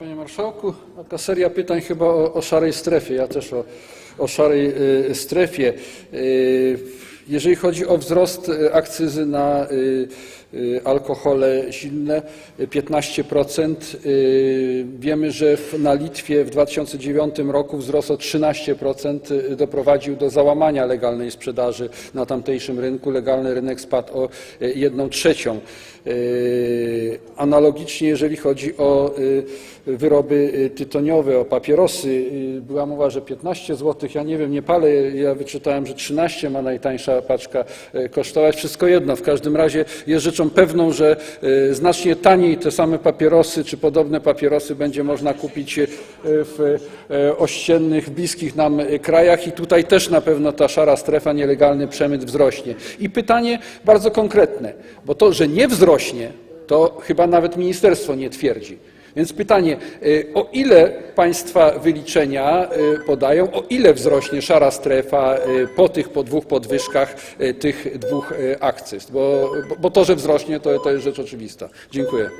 Panie Marszałku, taka seria pytań chyba o, o szarej strefie. Ja też o, o szarej y, strefie. Y, jeżeli chodzi o wzrost y, akcyzy na alkohole silne, y, 15%. y, Wiemy, że na Litwie w 2009 roku wzrost o 13% y, doprowadził do załamania legalnej sprzedaży na tamtejszym rynku. Legalny rynek spadł o y, 1 trzecią. Analogicznie, jeżeli chodzi o wyroby tytoniowe, o papierosy, była mowa, że 15 zł. Ja nie wiem, nie palę, ja wyczytałem, że 13 ma najtańsza paczka y, kosztować. Wszystko jedno. W każdym razie jest rzeczą pewną, że y, znacznie taniej te same papierosy czy podobne papierosy będzie można kupić y, w ościennych, bliskich nam krajach i tutaj też na pewno ta szara strefa, nielegalny przemyt wzrośnie. I pytanie bardzo konkretne, bo to, że nie wzrośnie, to chyba nawet ministerstwo nie twierdzi. Więc pytanie, y, o ile Państwa wyliczenia y, podają, o ile wzrośnie szara strefa y, po tych po dwóch podwyżkach tych dwóch akcyz? Bo- bo to, że wzrośnie, to, to jest rzecz oczywista. Dziękuję.